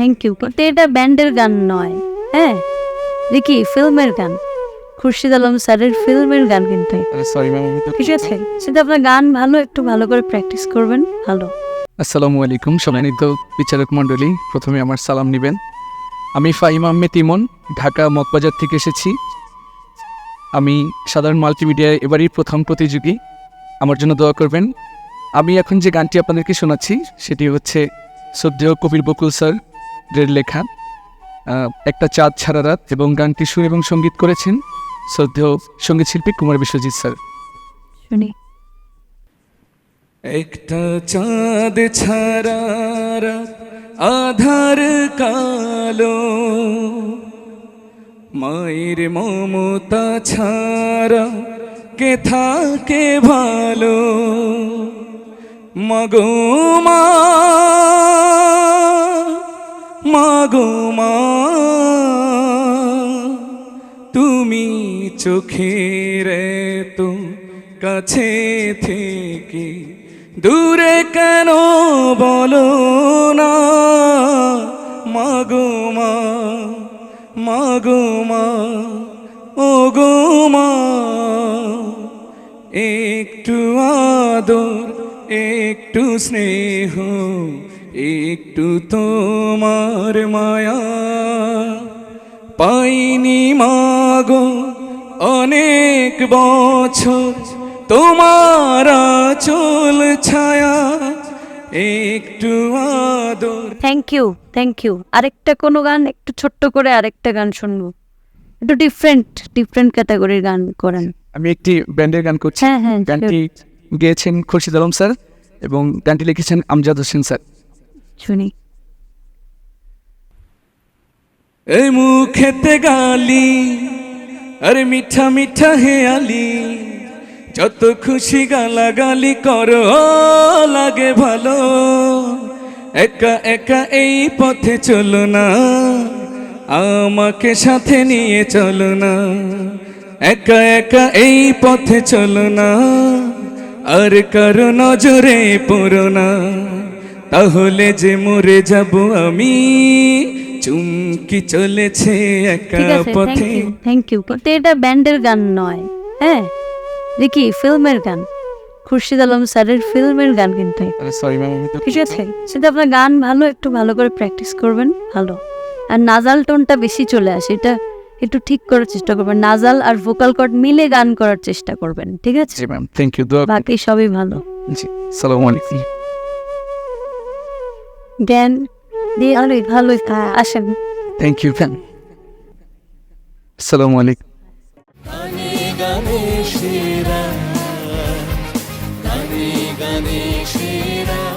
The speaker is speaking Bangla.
থ্যাংক ইউ কিন্তু এটা ব্যান্ডের গান নয়। হ্যাঁ? দেখি ফিল্মের গান? খুরশিদ আলম স্যারের ফিল্মের গান কিন্তু ঠিক আছে? সেটা আপনার গান ভালো একটু ভালো করে প্র্যাকটিস করবেন ভালো। আসসালামু আলাইকুম সম্মানিত বিচারক মণ্ডলী প্রথমে আমার সালাম নেবেন। আমি ফাহিম আহমেদ ইমন ঢাকা মগবাজার থেকে এসেছি। আমি সাধারণ মাল্টিমিডিয়ায় এবারই প্রথম প্রতিযোগী। আমার জন্য দোয়া করবেন। আমি এখন যে গানটি আপনাদেরকে শোনাচ্ছি সেটি হচ্ছে শ্রদ্ধেয় কবির বকুল স্যার লেখা একটা চাঁদ ছাড়া রাত এবং গানটি সুর এবং সংগীত করেছেন শ্রদ্ধেয় সংগীত শিল্পী কুমার বিশ্বজিৎ স্যার। একটা চাঁদ ছাড়া রাত আধার কালো মায়ের মমতা ছাড়া কে থাকে ভালো মাগো মা মাগো মা, তুমি চোখের তো কাছে থেকে দূরে কেন বলো না? মাগো মা মাগো মা ও গো মা, একটু আদর, একটু স্নেহ একটু তোমার মায়া পাইনি মাগো অনেক বছর। তোমার চল ছায়া একটু আদর। থ্যাংক ইউ থ্যাংক ইউ আরেকটা কোনো গান একটু ছোট্ট করে আরেকটা গান শুনব। একটু ডিফারেন্ট ডিফারেন্ট ক্যাটাগরির গান করেন। আমি একটি ব্যান্ডের গান করছি। হ্যাঁ হ্যাঁ গানটি গেয়েছেন খুরশিদ আলম স্যার এবং গানটি লিখেছেন আমজাদ হোসেন স্যার। শুনি। এই মুখেতে গালি, আরে মিঠা মিঠা হেয়ালি, যত খুশি গালাগালি করো, লাগে ভালো। একা একা এই পথে চলো না, আমাকে সাথে নিয়ে চলো না। একা একা এই পথে চলো না, আর কারও নজরে পড়ো না। তাহলে যে মরে যাব আমি চুমকি চলেছে একা পথে। থ্যাংক ইউ কিন্তু এটা ব্যান্ডের গান নয় হ্যাঁ? দেখি ফিল্মের গান? খুরশিদ আলম স্যারের ফিল্মের গান কিন্তু সরি ম্যাম আমি তো ঠিক আছে? সেটা আপনার গান ভালো একটু ভালো করে প্র্যাকটিস করবেন ভালো। আর নাজাল টোনটা বেশি চলে আসে এটা একটু ঠিক করার চেষ্টা করবেন। নাজাল আর ভোকাল কর্ড মিলে গান করার চেষ্টা করবেন ঠিক আছে? জি ম্যাম থ্যাংক ইউ দোয়া বাকি সবই ভালো। জি সালামু আলাইকুম। জ্ঞান দিয়ে অনেক ভালো আসেন। থ্যাংক ইউ ফ্যান আসসালামু আলাইকুম গানে গানে গানে গানে সেরা।